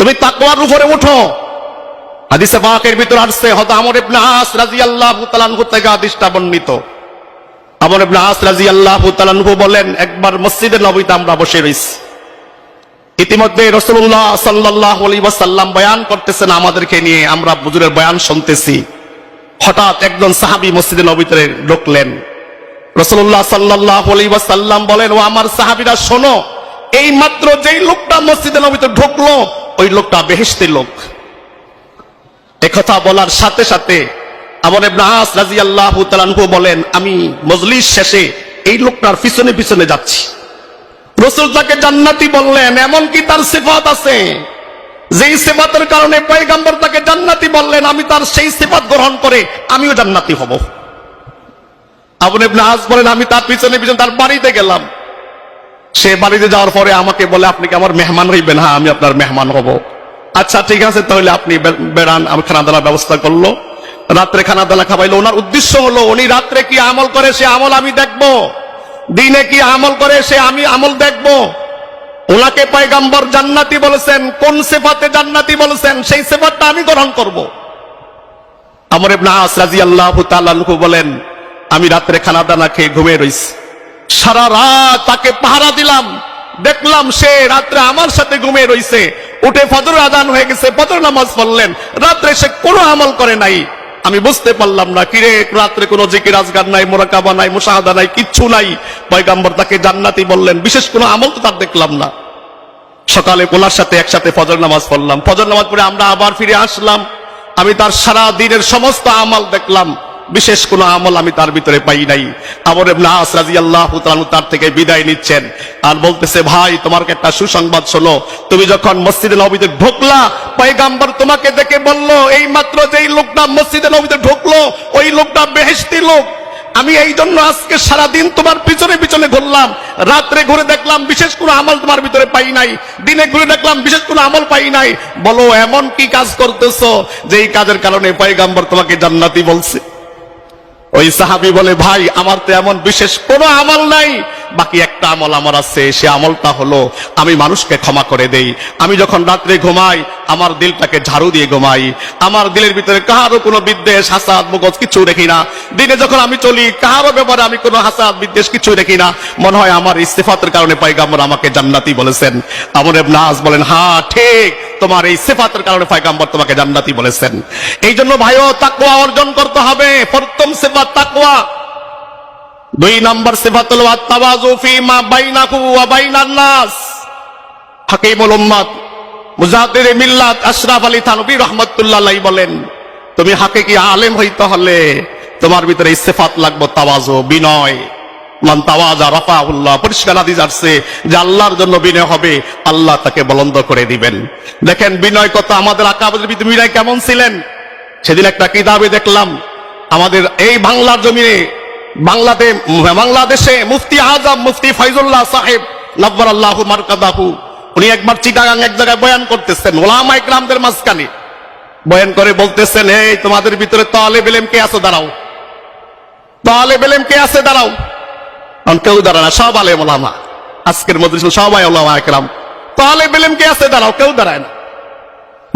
তুমি তাকওয়ার উপরে উঠো। হাদিসে পাকের ভিতর আসছে হয়তো আমর ইবনে আস রাদিয়াল্লাহু তাআলা আনহু থেকে হাদিসটা বর্ণিত। আমর ইবনে আস রাদিয়াল্লাহু তাআলা আনহু বলেন, একবার মসজিদে নববীতে আমরা বসে রইছি ইতিমধ্যে রসুল্লাহ সাল্লাহ আলী ওয়াসাল্লাম বয়ান করতেছেন আমাদেরকে নিয়ে, আমরা বুজুরের বয়ান শুনতেছি। হঠাৎ একজন সাহাবি মসজিদে নবীতে ঢুকলেন। রসুল্লাহ সাল্লাহ আলী ওয়াসাল্লাম বলেন, ও আমার সাহাবিরা, শোনো এই মাত্র যেই লোকটা মসজিদে নবীতে ঢুকলো ওই লোকটা বেহেশতি লোক। একথা বলার সাথে সাথে আমার ইবনাস রাজি আল্লাহ তালানহু বলেন, আমি মজলিস শেষে এই লোকটার পিছনে পিছনে যাচ্ছি। রসুল তাকে জান্নাতি বললেন এমন কি তার সিফাত আছে। যেই সেফাতের কারণে পয়গাম্বর তাকে জান্নাতি বললেন, আমি তার সেই সিফাত গ্রহণ করে আমিও জান্নাতি হব। আবুল ইবনে আজ বলেন, আমি তার পিছনে পিছনে তার বাড়িতে গেলাম। সে বাড়িতে যাওয়ার পরে আমাকে বলে, আপনি কি আমার মেহমান হইবেন? হ্যাঁ আমি আপনার মেহমান হব। আচ্ছা ঠিক আছে, তাহলে আপনি বেড়ান। আমি খানা দানার ব্যবস্থা করল। রাত্রে খানা দানা খাবাইলো। ওনার উদ্দেশ্য হলো, উনি রাত্রে কি আমল করে, সে আমল আমি দেখব। দিনে কি আমল করে, সে আমি আমল দেখব। ওনাকে পয়গাম্বর জান্নাতি বলেছেন, কোন সেফাতে জান্নাতি বলেছেন, সেই সেফাতটা আমি গ্রহণ করব। আমার ইবনে আস রাদিয়াল্লাহু তাআলা বলেন, আমি রাত্রে খানা দানা খেয়ে ঘুমিয়ে রইছি। সারা রাত তাকে পাহারা দিলাম। দেখলাম সে রাত্রে আমার সাথে ঘুমিয়ে রইছে। উঠে ফজর আদান হয়ে গেছে, ফজর নামাজ পড়লেন। রাত্রে সে কোনো আমল করে নাই। আমি বুঝতে পারলাম না কিরে রাত্রে কোনো জিকির, আজগার নাই, মোরাকাবা নাই, মুশাহাদা নাই, কিচ্ছু নাই। পয়গাম্বর তাকে জান্নাতি বললেন। বিশেষ কোনো আমল তো তার দেখলাম না। সকালে ওনার সাথে একসাথে ফজর নামাজ পড়লাম। ফজর নামাজ পড়ে আমরা আবার ফিরে আসলাম। আমি তার সারা দিনের সমস্ত আমল দেখলাম। বিশেষ কোনো আমল আমি তার ভিতরে পাই নাই। আমর নাস রাজি আল্লাহ তার থেকে বিদায় নিচ্ছেন। আর বলতেছে, ভাই, তোমার একটা সুসংবাদ শোনো। তুমি যখন মসজিদে নবীতে ঢুকলা, পয়গাম্বর তোমাকে দেখে বলল, এই মাত্র যেই লোকটা মসজিদে নবীতে ঢুকলো, ওই লোকটা বেহেশতি লোক। আমি এই জন্য আজকে সারাদিন তোমার পিছনে পিছনে ঘুরলাম। রাত্রে ঘুরে দেখলাম বিশেষ কোনো আমল তোমার ভিতরে পাই নাই। দিনে ঘুরে দেখলাম বিশেষ কোনো আমল পাই নাই। বলো, এমন কি কাজ করতেছো? যে এই কাজের কারণে পয়গাম্বর তোমাকে জান্নাতি বলছে। ওই সাহাবি বলে, ভাই, আমার তো এমন বিশেষ কোনো আমল নাই। বাকি একটা আমল আমার আছে। সে আমলটা হলো, আমি মানুষকে ক্ষমা করে দেই। আমি যখন রাত্রে ঘুমাই, আমার দিলটাকে ঝাড়ু দিয়ে ঘুমাই। আমার দিলের ভিতরে কাহারও কোনো বিদ্বেষ, হাসাদ, মগজ কিছু দেখি না। দিনে যখন আমি চলি, কাহারও ব্যাপারে আমি কোনো হাসাদ, বিদ্বেষ কিছু দেখি না। মনে হয় আমার ইস্তেফাতের কারণে পাইগাম্বর আমাকে জান্নাতি বলেছেন। আমর নাজ বলেন হ্যাঁ ঠিক। তোমার এই সিফাতের কারণে পাইগাম্বর তোমাকে জান্নাতি বলেছেন। এই জন্য ভাইও, তাকওয়া অর্জন করতে হবে। প্রথম সিফাত তাকওয়া। দুই নম্বর সিফাতুল তাওয়াজু ফি মা বাইনাহু ওয়া বাইনান নাস। হাকিমুল উম্মাত মুজাহিদ মিল্লাত আশরাফ আলী থানভী রাহমাতুল্লাহ আলাইহি বলেন, তুমি হাকিকি আলেম হইতে হলে তোমার ভিতরে ইস্তেফাত লাগবে তাওয়াজু, বিনয়। বাংলাদেশে মুফতি আজম, মুফতি ফৈজুল্লাহ সাহেব নব্বর আল্লাহ মারকাদাহু, উনি একবার চিটাগাং এক জায়গায় বয়ান করতেছেন, ওলামা ইকরামদের মাঝখানে। বয়ান করে বলতেছেন, এই, তোমাদের ভিতরে তালে বেলেম কে আছে? দাঁড়াও। তালে বেলেম কে আছে? দাঁড়াও। কারণ কেউ দাঁড়ায় না, সব আলে ওলামা। আজকের মধ্যে সবাই ওলামা একরাম। তালে বেলেম কে আছে? দাঁড়াও, কেউ দাঁড়ায় না।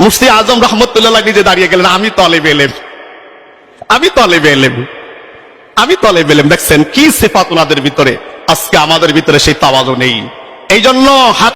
মুফতি আজম রহমতুল্লাহ নিজে দাঁড়িয়ে গেলেন, আমি তলে বেলেম আমি তলে বেলেম আমি তলে বেলেম দেখছেন, কি সেফাত ওনাদের ভিতরে? আজকে আমাদের ভিতরে সেই তাওয়াজও নেই। এই জন্য